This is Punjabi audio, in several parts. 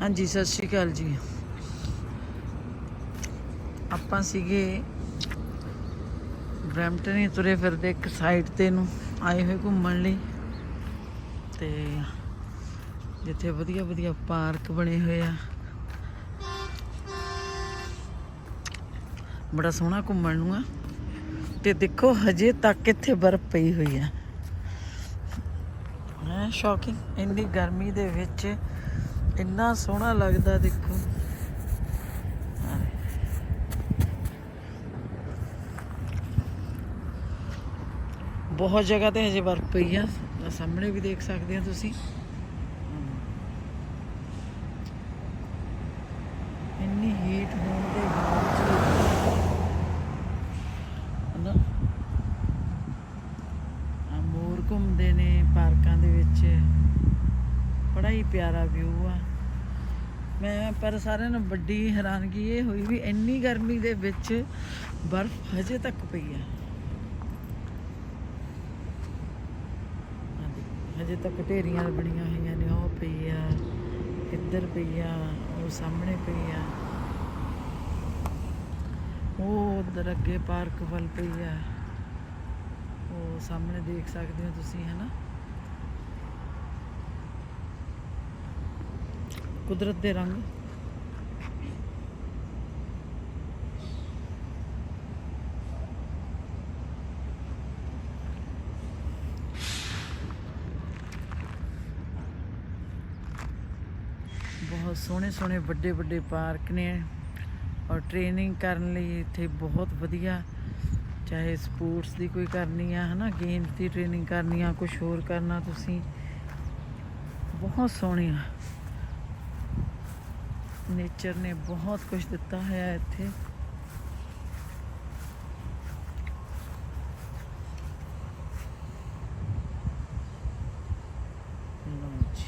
ਹਾਂਜੀ, ਸਤਿ ਸ਼੍ਰੀ ਅਕਾਲ ਜੀ। ਆਪਾਂ ਸੀਗੇ ਬ੍ਰੈਂਪਟਨ ਹੀ ਤੁਰੇ ਫਿਰਦੇ ਇੱਕ ਸਾਈਡ ਤੇ ਨੂੰ, ਆਏ ਹੋਏ ਘੁੰਮਣ ਲਈ। ਤੇ ਜਿੱਥੇ ਵਧੀਆ ਵਧੀਆ ਪਾਰਕ ਬਣੇ ਹੋਏ ਆ। ਬੜਾ ਸੋਹਣਾ ਘੁੰਮਣ ਨੂੰ ਆ। ਤੇ ਦੇਖੋ, ਹਜੇ ਤੱਕ ਇੱਥੇ ਬਰਫ਼ ਪਈ ਹੋਈ ਆ। ਹੈ ਸ਼ੌਕਿੰਗ ਇੰਨੀ ਗਰਮੀ ਦੇ ਵਿੱਚ ਇੰਨਾ ਸੋਹਣਾ ਲੱਗਦਾ ਦੇਖੋ। ਬਹੁਤ ਜਗ੍ਹਾ ਤੇ ਹਜੇ ਬਰਫ਼ ਪਈ ਆ। ਸਾਹਮਣੇ ਵੀ ਦੇਖ ਸਕਦੇ ਹੋ ਤੁਸੀਂ। ਇੰਨੀ ਹੀਟ ਹੋਣ ਦੇ ਬਾਵਜੂਦ ਹਨਾ। ਆ ਮੋਰ ਘੁੰਮਦੇ ਨੇ ਪਾਰਕਾਂ ਦੇ ਵਿੱਚ। ਬੜਾ ਹੀ ਪਿਆਰਾ ਵਿਊ ਆ। ਮੈਂ, ਪਰ ਸਾਰਿਆਂ ਨੂੰ ਵੱਡੀ ਹੈਰਾਨਗੀ ਇਹ ਹੋਈ ਵੀ ਇੰਨੀ ਗਰਮੀ ਦੇ ਵਿੱਚ ਬਰਫ਼ ਹਜੇ ਤੱਕ ਪਈ ਆ ਹਜੇ ਤੱਕ ਢੇਰੀਆਂ ਬਣੀਆਂ ਹੋਈਆਂ ਨੇ, ਉਹ ਪਈ ਆ ਇੱਧਰ ਪਈ ਆ, ਉਹ ਸਾਹਮਣੇ ਪਈ ਆ। ਉਹ ਉਧਰ ਅੱਗੇ ਪਾਰਕ ਵੱਲ ਪਈ ਆ। ਉਹ ਸਾਹਮਣੇ ਦੇਖ ਸਕਦੇ ਹੋ ਤੁਸੀਂ ਹੈ ਕੁਦਰਤ ਦੇ ਰੰਗ। ਬਹੁਤ ਸੋਹਣੇ ਸੋਹਣੇ ਵੱਡੇ ਵੱਡੇ ਪਾਰਕ ਨੇ ਔਰ ਟ੍ਰੇਨਿੰਗ ਕਰਨ ਲਈ ਇੱਥੇ ਬਹੁਤ ਵਧੀਆ, ਚਾਹੇ ਸਪੋਰਟਸ ਦੀ ਕੋਈ ਕਰਨੀ ਆ, ਹਨਾ ਗੇਮਸ ਦੀ ਟ੍ਰੇਨਿੰਗ ਕਰਨੀ ਆ ਕੁਝ ਹੋਰ ਕਰਨਾ ਤੁਸੀਂ। ਬਹੁਤ ਸੋਹਣੀਆਂ ਨੇਚਰ ਨੇ ਬਹੁਤ ਕੁਝ ਦਿੱਤਾ ਹੋਇਆ ਇੱਥੇ ਲਓ ਜੀ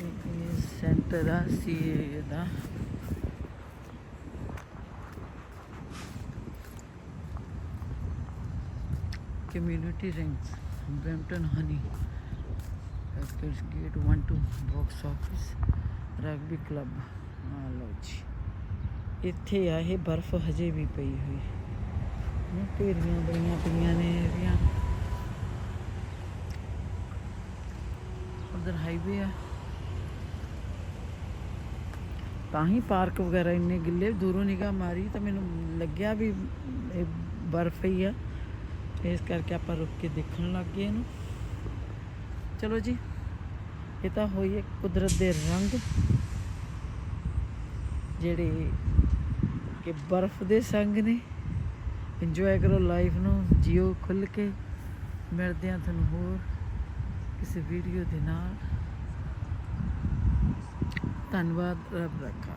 ਇਹ ਸੈਂਟਰ ਆ ਸੀ ਦਾ community ranks Brampton Honey. Packers Gate 1 2 Box Office, Rugby Club ਆ ਲਓ ਜੀ ਇੱਥੇ ਆ ਇਹ ਬਰਫ਼ ਹਜੇ ਵੀ ਪਈ ਹੋਈ। ਨੇ ਢੇਰੀਆਂ ਬੜੀਆਂ ਪਈਆਂ ਨੇ ਇਹਦੀਆਂ ਉਧਰ ਹਾਈਵੇ ਆ। ਤਾਂ ਹੀ ਪਾਰਕ ਵਗੈਰਾ ਇੰਨੇ ਗਿੱਲੇ, ਦੂਰੋਂ ਨਿਗਾਹ ਮਾਰੀ ਤਾਂ ਮੈਨੂੰ ਲੱਗਿਆ ਵੀ ਇਹ ਬਰਫ਼ ਹੀ ਆ। ਇਸ ਕਰਕੇ ਆਪਾਂ ਰੁਕ ਕੇ ਦੇਖਣ ਲੱਗ ਗਏ ਇਹਨੂੰ। ਚਲੋ ਜੀ, ਇਹ ਤਾਂ ਹੋਈ ਹੈ ਕੁਦਰਤ ਦੇ ਰੰਗ, ਜਿਹੜੇ ਕਿ ਬਰਫ਼ ਦੇ ਸੰਗ ਨੇ। ਇੰਜੋਏ ਕਰੋ ਲਾਈਫ ਨੂੰ, ਜੀਓ ਖੁੱਲ ਕੇ। ਮਿਲਦੇ ਆ ਤੁਹਾਨੂੰ ਹੋਰ ਕਿਸੇ ਵੀਡੀਓ ਦੇ ਨਾਲ। ਧੰਨਵਾਦ, ਰੱਬ ਰੱਖਾ